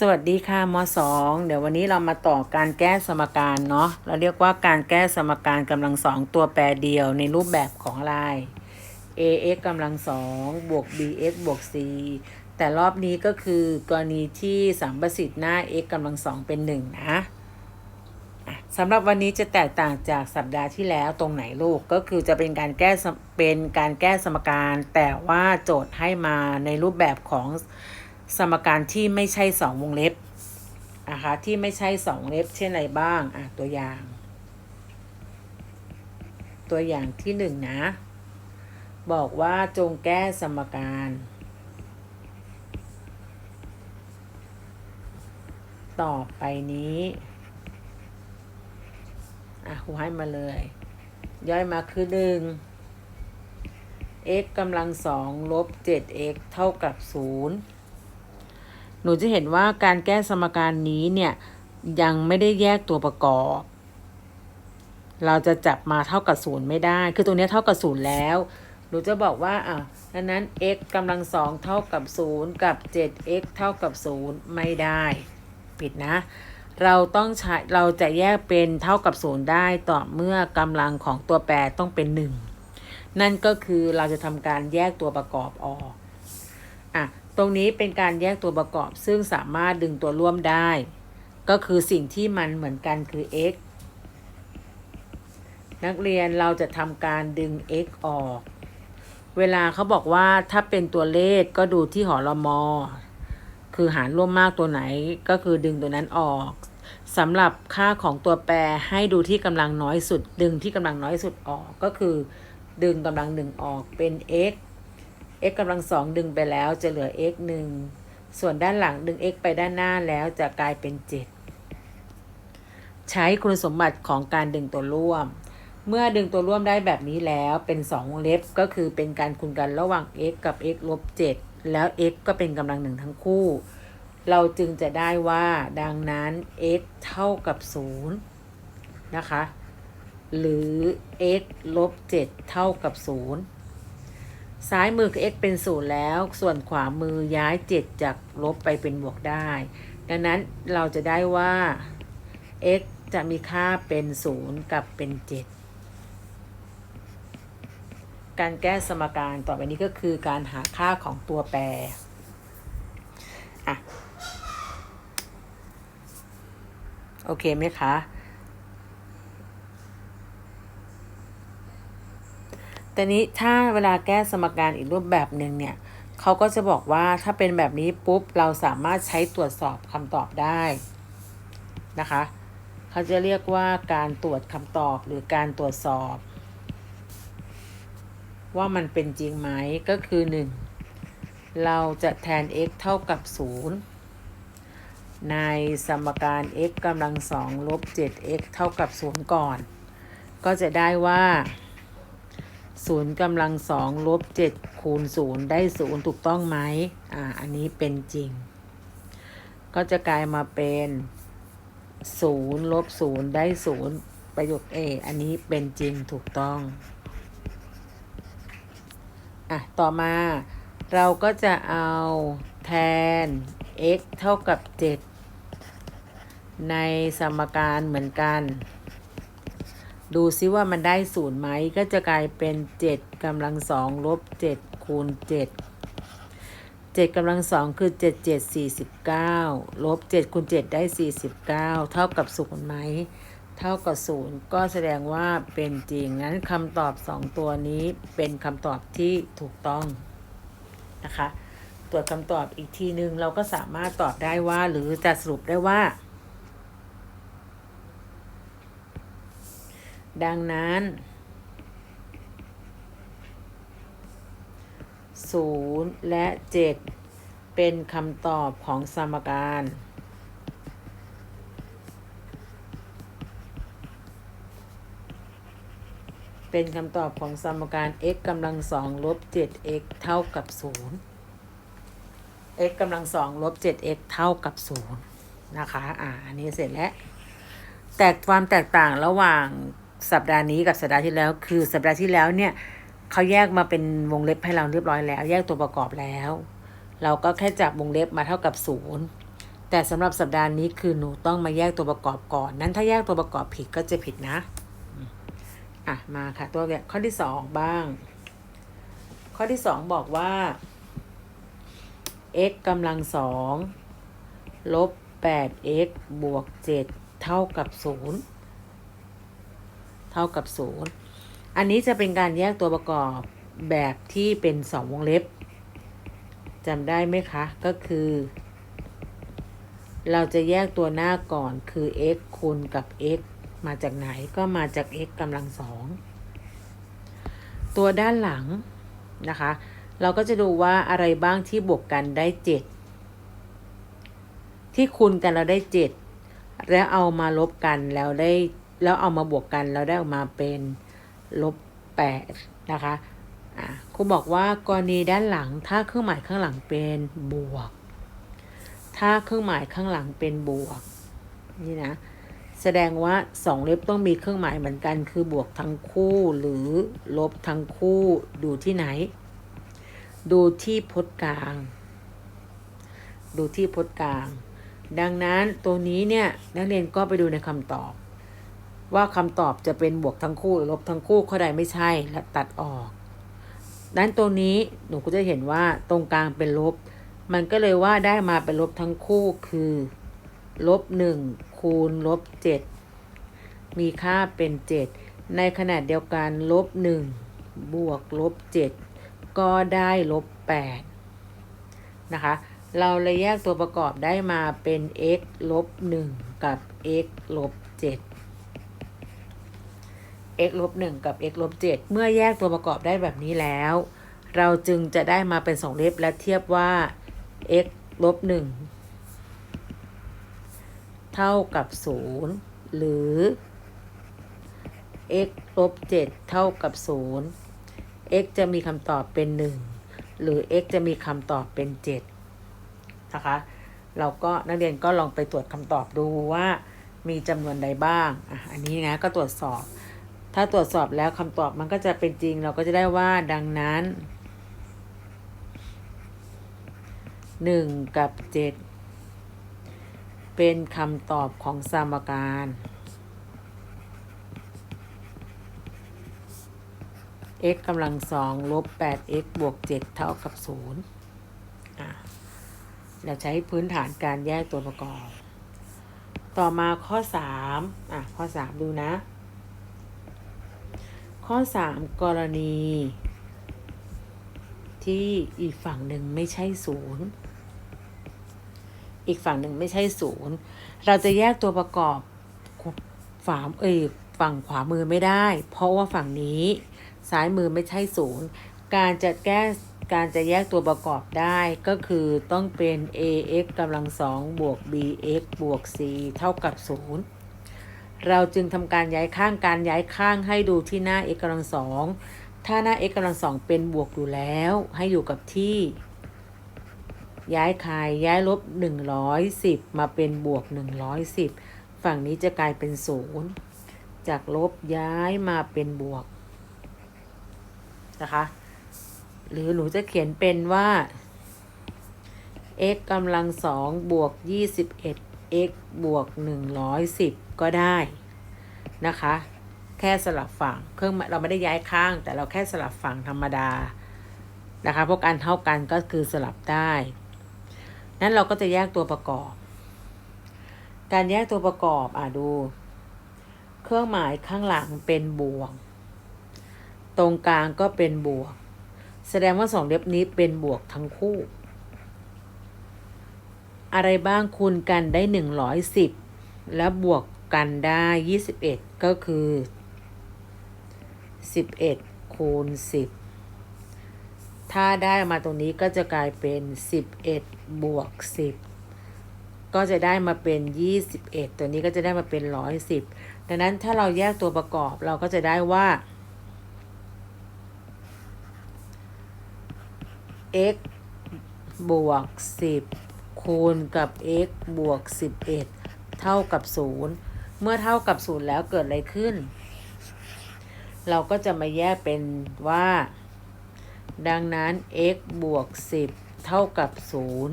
สวัสดีค่ะมสองเดี๋ยววันนี้เรามาต่อการแก้สมการเนาะเราเรียกว่าการแก้สมการกำลังสองตัวแปรเดียวในรูปแบบของอะไร ax กำลังสองบวก bx บวก c แต่รอบนี้ก็คือกรณีที่สัมประสิทธิ์หน้า x กำลังสองเป็นหนึ่งนะสำหรับวันนี้จะแตกต่างจากสัปดาห์ที่แล้วตรงไหนลูกก็คือจะเป็นการแก้เป็นการแก้สมการ แต่ว่าโจทย์ให้มาในรูปแบบของ สมการที่ไม่ใช่สองวงเล็บนะคะที่ไม่ใช่สองเล็บเช่นไรบ้างอะตัวอย่าง ตัวอย่างที่หนึ่งนะ บอกว่าจงแก้สมการ ต่อไปนี้อะครูให้มาเลย ย่อยมาคือหนึ่ง x กำลังสองลบ 7x เท่ากับศูนย์ หนูจะเห็นว่าการแก้สมการนี้เนี่ยยังไม่ได้แยกตัวประกอบ เราจะจับมาเท่ากับศูนย์ไม่ได้ คือตรงนี้เท่ากับศูนย์แล้ว หนูจะบอกว่าอะดังนั้น x กำลังสองเท่ากับศูนย์กับ 7x เท่ากับศูนย์ไม่ได้ผิดนะ เราต้องใช้ เราจะแยกเป็นเท่ากับศูนย์ได้ต่อเมื่อกำลังของตัวแปรต้องเป็นหนึ่ง นั่นก็คือเราจะทำการแยกตัวประกอบออก ตรงนี้เป็นการแยกตัวประกอบซึ่งสามารถดึงตัวร่วมได้ ก็คือสิ่งที่มันเหมือนกันคือ x นักเรียนเราจะทำการดึง x ออก เวลาเขาบอกว่าถ้าเป็นตัวเลขก็ดูที่หอรมอ คือหารร่วมมากตัวไหนก็คือดึงตัวนั้นออกสำหรับค่าของตัวแปรให้ดูที่กำลังน้อยสุด ดึงที่กำลังน้อยสุดออกก็คือ ดึงกำลังหนึ่งออกเป็น x x กำลังสองดึงไปแล้วจะเหลือ x หนึ่งส่วนด้านหลังดึง x ไปด้านหน้าแล้วจะกลายเป็น 7 ใช้คุณสมบัติของการดึงตัวร่วม เมื่อดึงตัวร่วมได้แบบนี้แล้วเป็น2วงเล็บก็คือเป็นการคูณกันระหว่าง x กับ x ลบ 7 แล้ว x ก็เป็นกำลังหนึ่งทั้งคู่ เราจึงจะได้ว่าดังนั้น x เท่ากับ 0 นะคะ หรือ x ลบ 7 เท่ากับ 0 ซ้ายมือคือ x เป็น0แล้ว ส่วนขวามือย้าย 7 จากลบไปเป็นบวกได้ ดังนั้นเราจะได้ว่า x จะมีค่าเป็น0กับเป็น 7 การแก้สมการต่อไปนี้ก็คือการหาค่าของตัวแปรอะโอเคไหมคะ แต่นี้ถ้าเวลาแก้สมการอีกรูปแบบหนึ่งเนี่ยเขาก็จะบอกว่าถ้าเป็นแบบนี้ปุ๊บเราสามารถใช้ตรวจสอบคำตอบได้นะคะเขาจะเรียกว่าการตรวจคำตอบหรือการตรวจสอบ ว่ามันเป็นจริงไหมก็คือ 1 เราจะแทน x เท่ากับ 0 ในสมการ x กำลังสองลบ 7x เท่ากับ 0 ก่อน ก็จะได้ว่า 0กำลังสองลบ7คูณ0ได้0ถูกต้องไหมอ่า อันนี้เป็นจริง ก็จะกลายมาเป็น0ลบ0ได้0ประโยค A อันนี้เป็นจริงถูกต้อง อะ ต่อมา เราก็จะเอาแทน x เท่ากับ 7 ในสมการเหมือนกัน ดูซิว่ามันได้ศูนย์ไหมก็จะกลายเป็น7กำลังสองลบ7คูณ7 7กำลังสองคือ7 7 49ลบ7คูณ7ได้49เท่ากับ0ไหม เท่ากับ0ก็แสดงว่าเป็นจริงงั้นคำตอบ2ตัวนี้เป็นคำตอบที่ถูกต้องนะคะ ตรวจคำตอบอีกทีหนึ่งเราก็สามารถตอบได้ว่าหรือจะสรุปได้ว่า ดังนั้น0และ7เป็นคำตอบของสมการ เป็นคำตอบของสมการ x กำลังสองลบ 7x เท่ากับ 0 x กำลังสองลบ 7x เท่ากับ 0 นะคะ อ่า อันนี้เสร็จแล้ว แต่ความแตกต่างระหว่าง สัปดาห์นี้กับสัปดาห์ที่แล้ว คือสัปดาห์ที่แล้วเนี่ยเขาแยกมาเป็นวงเล็บให้เราเรียบร้อยแล้ว แยกตัวประกอบแล้ว เราก็แค่จับวงเล็บมาเท่ากับศูนย์แต่สำหรับสัปดาห์นี้คือหนูต้องมาแยกตัวประกอบก่อน นั้นถ้าแยกตัวประกอบผิดก็จะผิดนะอะมาค่ะ ตัวอย่างข้อที่สองบ้าง ข้อที่สองบอกว่า x กำลังสองลบ 8x บวก 7 เท่ากับ 0 เท่ากับ0อันนี้จะเป็นการแยกตัวประกอบแบบที่เป็นสองวงเล็บจำได้ไหมคะ ก็คือ เราจะแยกตัวหน้าก่อนคือ x คูณกับ x มาจากไหนก็มาจาก x กำลังสองตัวด้านหลังนะคะ เราก็จะดูว่าอะไรบ้างที่บวกกันได้ 7 ที่คูณกันเราได้ 7 แล้วเอามาลบกันแล้วได้ แล้วเอามาบวกกันแล้วได้ออกมาเป็นลบ8นะคะอะครูบอกว่ากรณีด้านหลังถ้าเครื่องหมายข้างหลังเป็นบวก ถ้าเครื่องหมายข้างหลังเป็นบวกนี่นะแสดงว่าสองเล็บต้องมีเครื่องหมายเหมือนกันคือบวกทั้งคู่หรือลบทั้งคู่ดูที่ไหน ดูที่พจน์กลาง ดูที่พจน์กลาง ดังนั้นตัวนี้เนี่ยนักเรียนก็ไปดูในคำตอบ ว่าคำตอบจะเป็นบวกทั้งคู่หรือลบทั้งคู่ข้อใดไม่ใช่และตัดออกดังนั้นตัวนี้หนูก็จะเห็นว่าตรงกลางเป็นลบ มันก็เลยว่าได้มาเป็นลบทั้งคู่คือลบหนึ่งคูณลบเจ็ดมีค่าเป็นเจ็ดในขณะเดียวกันลบหนึ่งบวกลบเจ็ดก็ได้ลบแปดนะคะ เราเลยแยกตัวประกอบได้มาเป็น x ลบหนึ่งกับ x ลบเจ็ด x ลบหนึ่งกับ x ลบเจ็ดเมื่อแยกตัวประกอบได้แบบนี้แล้ว เราจึงจะได้มาเป็นสองเล็บและเทียบว่า x ลบหนึ่งเท่ากับ 0 หรือ x ลบ7เท่ากับ 0 x จะมีคำตอบเป็น 1 หรือ x จะมีคำตอบเป็น 7 นะคะ เราก็นักเรียนก็ลองไปตรวจคำตอบดูว่ามีจำนวนใดบ้าง อะ อันนี้นะก็ตรวจสอบ ถ้าตรวจสอบแล้วคำตอบมันก็จะเป็นจริง เราก็จะได้ว่าดังนั้น1กับ7เป็นคำตอบของสมการ x กำลังสองลบ 8x บวก 7 เท่ากับ 0อะเราใช้พื้นฐานการแยกตัวประกอบ ต่อมาข้อ 3 อะ ข้อ 3 ดูนะ ข้อ 3 กรณี ที่อีกฝั่งหนึ่งไม่ใช่ศูนย์อีกฝั่งหนึ่งไม่ใช่ศูนย์เราจะแยกตัวประกอบฝาเอยฝั่งขวามือไม่ได้ เพราะว่าฝั่งนี้ซ้ายมือไม่ใช่ศูนย์การจะแก้การจะแยกตัวประกอบได้ก็คือต้องเป็น ax กำลังสองบวก bx บวก c เท่ากับศูนย์ เราจึงทำการย้ายข้างการย้ายข้างให้ดูที่หน้า x กำลังสองถ้าหน้า x กำลังสองเป็นบวกอยู่แล้ว ให้อยู่กับที่ ย้ายคายย้ายลบ 110 มาเป็นบวก 110 ฝั่งนี้จะกลายเป็นศูนย์จากลบย้ายมาเป็นบวกนะคะ หรือหนูจะเขียนเป็นว่า x กำลังสองบวก 21 x บวก 110 ก็ได้ นะคะ แค่สลับฝั่งเครื่องเราไม่ได้ย้ายข้าง แต่เราแค่สลับฝั่งธรรมดานะคะเพราะการเท่ากันก็คือสลับได้ นั้นเราก็จะแยกตัวประกอบ การแยกตัวประกอบอะดู เครื่องหมายข้างหลังเป็นบวก ตรงกลางก็เป็นบวก แสดงว่าสองเล็บนี้เป็นบวกทั้งคู่ อะไรบ้างคูณกันได้หนึ่งร้อยสิบแล้วบวก กันได้ยี่สิบเอ็ดก็คือสิบเอ็ดคูณสิบถ้าได้มาตรงนี้ก็จะกลายเป็นสิบเอ็ดบวกสิบก็จะได้มาเป็นยี่สิบเอ็ดตัวนี้ก็จะได้มาเป็นร้อยสิบดังนั้นถ้าเราแยกตัวประกอบเราก็จะได้ว่า x บวก 10 คูณกับ x บวก 11 เท่ากับ 0 เมื่อเท่ากับ0แล้วเกิดอะไรขึ้น เราก็จะมาแยกเป็นว่า ดังนั้น x บวก 10 เท่ากับ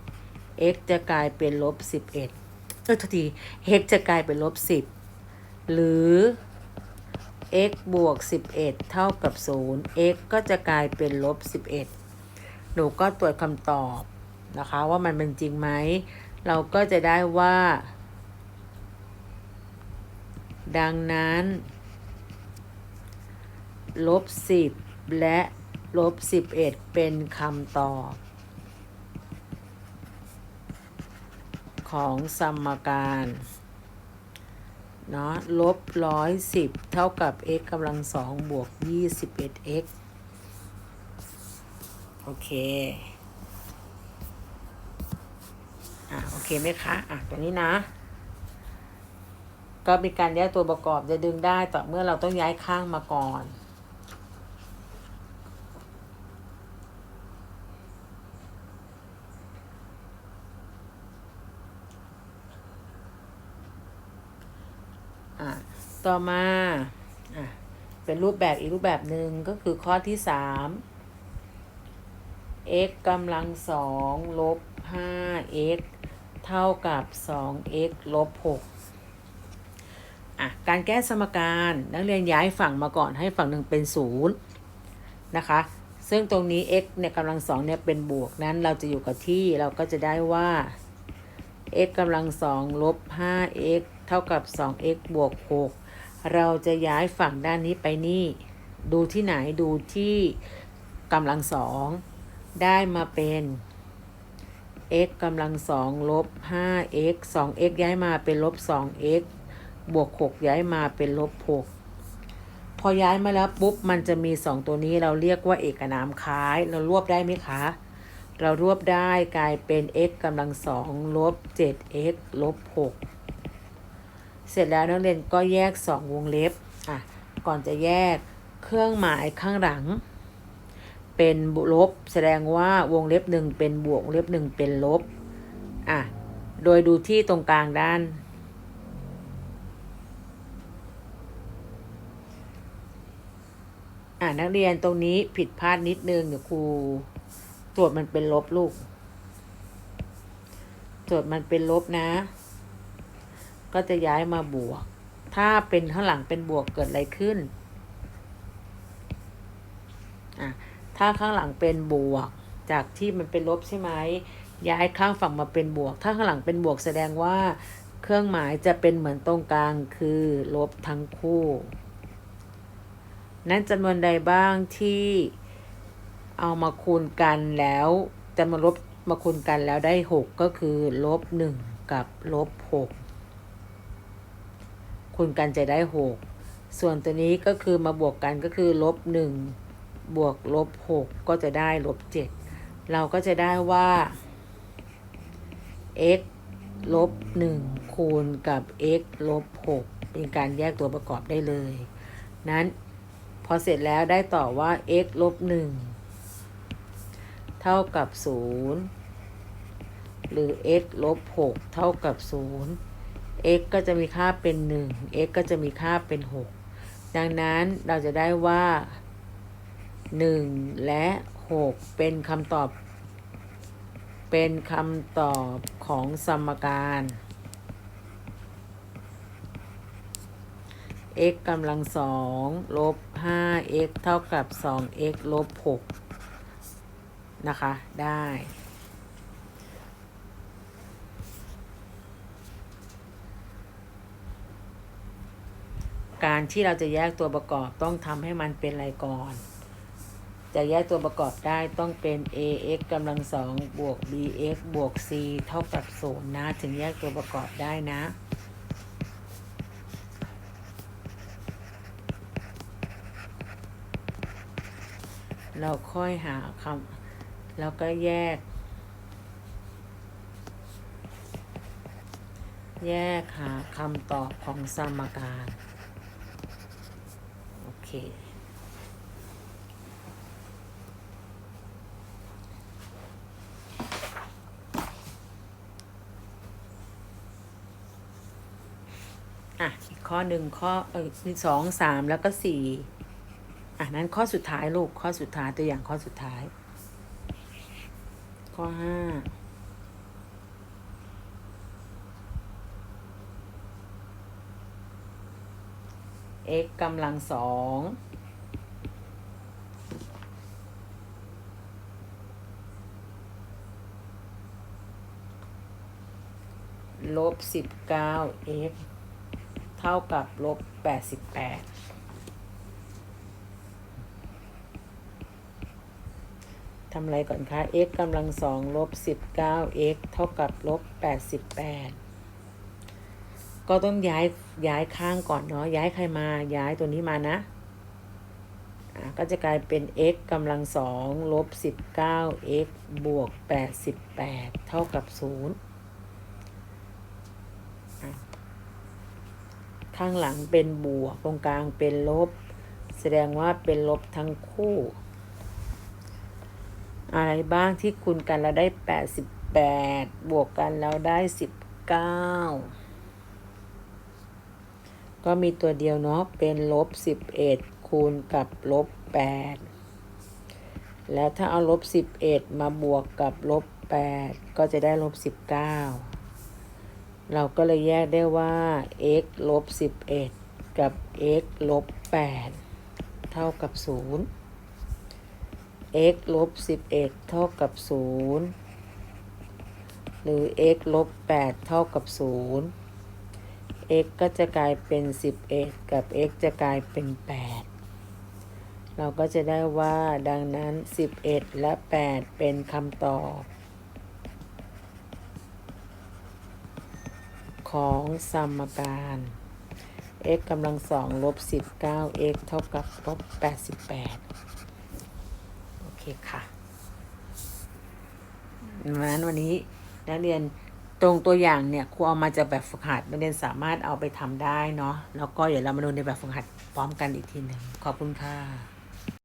0 x จะกลายเป็นลบสิบเอ็ดเอทที x จะกลายเป็นลบสิบหรือ x บวกสิบเท่ากับศูนย์ x ก็จะกลายเป็นลบสิบเอ็ดหนูก็ตรวจคำตอบนะคะ ว่ามันเป็นจริงไหม เราก็จะได้ว่า ดังนั้น ลบสิบและลบสิบเอ็ดเป็นคำตอบ ของสมการเนาะลบร้อยสิบเท่ากับ x กำลังสองบวกยี่สิบเอ็ด x โอเค อะ โอเคไหมคะ อะตัวนี้นะ ก็มีการแยกตัวประกอบจะดึงได้ต่อเมื่อเราต้องย้ายข้างมาก่อนอะต่อมาอะเป็นรูปแบบอีกรูปแบบหนึ่งก็คือข้อที่สาม x กำลังสองลบห้า x เท่ากับ 2x ลบ6 อะการแก้สมการนักเรียนย้ายฝั่งมาก่อนให้ฝั่งหนึ่งเป็นศูนย์นะคะ ซึ่งตรงนี้ x เนี่ยกำลังสองเนี่ยเป็นบวกนั้นเราจะอยู่กับที่เราก็จะได้ว่า x กำลังสองลบ 5x เท่ากับ 2x บวก 6 เราจะย้ายฝั่งด้านนี้ไปนี่ ดูที่ไหนดูที่กำลังสองได้มาเป็น x กำลังสองลบ 5x 2x ย้ายมาเป็นลบ 2x บวก6ย้ายมาเป็นลบ6พอย้ายมาแล้วปุ๊บมันจะมี2ตัวนี้เราเรียกว่าเอกนามคล้าย เรารวบได้ไหมคะ เรารวบได้กลายเป็น x กำลังสองลบ 7x ลบ6เสร็จแล้วนักเรียนก็แยก 2 วงเล็บอะก่อนจะแยกเครื่องหมายข้างหลัง เป็นลบ แสดงว่าวงเล็บหนึ่งเป็นบวกวงเล็บหนึ่งเป็นลบอะโดยดูที่ตรงกลางด้าน อะนักเรียนตรงนี้ผิดพลาดนิดนึงเดี๋ยวครูตรวจมันเป็นลบลูกตรวจมันเป็นลบนะ ก็จะย้ายมาบวก ถ้าเป็นข้างหลังเป็นบวกเกิดอะไรขึ้นอะถ้าข้างหลังเป็นบวก จากที่มันเป็นลบใช่ไหมย้ายข้างฝั่งมาเป็นบวก ถ้าข้างหลังเป็นบวกแสดงว่า เครื่องหมายจะเป็นเหมือนตรงกลางคือลบทั้งคู่ นั้นจำนวนใดบ้างที่เอามาคูณกันแล้วจำนวนลบมาคูณกันแล้วได้หกก็คือลบหนึ่งกับลบหกคูณกันจะได้หกส่วนตัวนี้ก็คือมาบวกกันก็คือลบหนึ่งบวกลบหกก็จะได้ลบเจ็ดเราก็จะได้ว่า x ลบหนึ่งคูณกับ x ลบหกเป็นการแยกตัวประกอบได้เลย นั้น พอเสร็จแล้วได้ต่อว่า x ลบหนึ่งเท่ากับศูนย์หรือ x ลบหกเท่ากับศูนย์ x ก็จะมีค่าเป็นหนึ่ง x ก็จะมีค่าเป็นหกดังนั้นเราจะได้ว่า1และ6เป็นคำตอบ เป็นคำตอบของสมการ x กำลังสองลบ 5x เท่ากับ 2x ลบ6นะคะ ได้ การที่เราจะแยกตัวประกอบต้องทำให้มันเป็นอะไรก่อน จะแยกตัวประกอบได้ต้องเป็น ax กำลังสองบวก bx บวก c เท่ากับศูนย์นะ ถึงแยกตัวประกอบได้นะ เราค่อยหาคำแล้วก็แยก แยกหาคำตอบของสมการ โอเคอะอีกข้อหนึ่งข้อเออสองสามแล้วก็สี่ อะนั้นข้อสุดท้ายลูกข้อสุดท้ายตัวอย่างข้อสุดท้าย ข้อห้าเอ็กกำลังสองลบสิบเก้าเอ็กเท่ากับลบแปดสิบแปด ทำอะไรก่อนคะ x กำลังสองลบสิบเก้า x เท่ากับลบแปดสิบแปดก็ต้องย้ายย้ายข้างก่อนเนาะ ย้ายใครมา ย้ายตัวนี้มานะะก็จะกลายเป็น x กำลังสองลบสิบเก้า x บวกแปดสิบแปดเท่ากับศูนย์ข้างหลังเป็นบวก ตรงกลางเป็นลบ แสดงว่าเป็นลบทั้งคู่ อะไรบ้างที่คูณกันแล้วได้แปดสิบแปดบวกกันแล้วได้สิบเก้าก็มีตัวเดียวเนาะเป็นลบสิบเอ็ดคูณกับลบแปดแล้วถ้าเอาลบสิบเอ็ดมาบวกกับลบแปดก็จะได้ลบสิบเก้าเราก็เลยแยกได้ว่า x ลบสิบเอ็ดกับ x ลบแปดเท่ากับศูนย์ x ลบสิบเอ็ดเท่ากับศูนย์หรือ x ลบแปดเท่ากับศูนย์ x ก็จะกลายเป็น 11 กับ x จะกลายเป็น 8 เราก็จะได้ว่าดังนั้น 11 และ 8 เป็นคำตอบ ของสมการ x กำลังสองลบ19 x เท่ากับลบ88 เคค่ะดังนั้นวันนี้นักเรียนตรงตัวอย่างเนี่ยครูเอามาจากแบบฝึกหัดนักเรียนสามารถเอาไปทำได้เนาะแล้วก็เดี๋ยวเรามาดูในแบบฝึกหัดพร้อมกันอีกทีหนึ่งขอบคุณค่ะ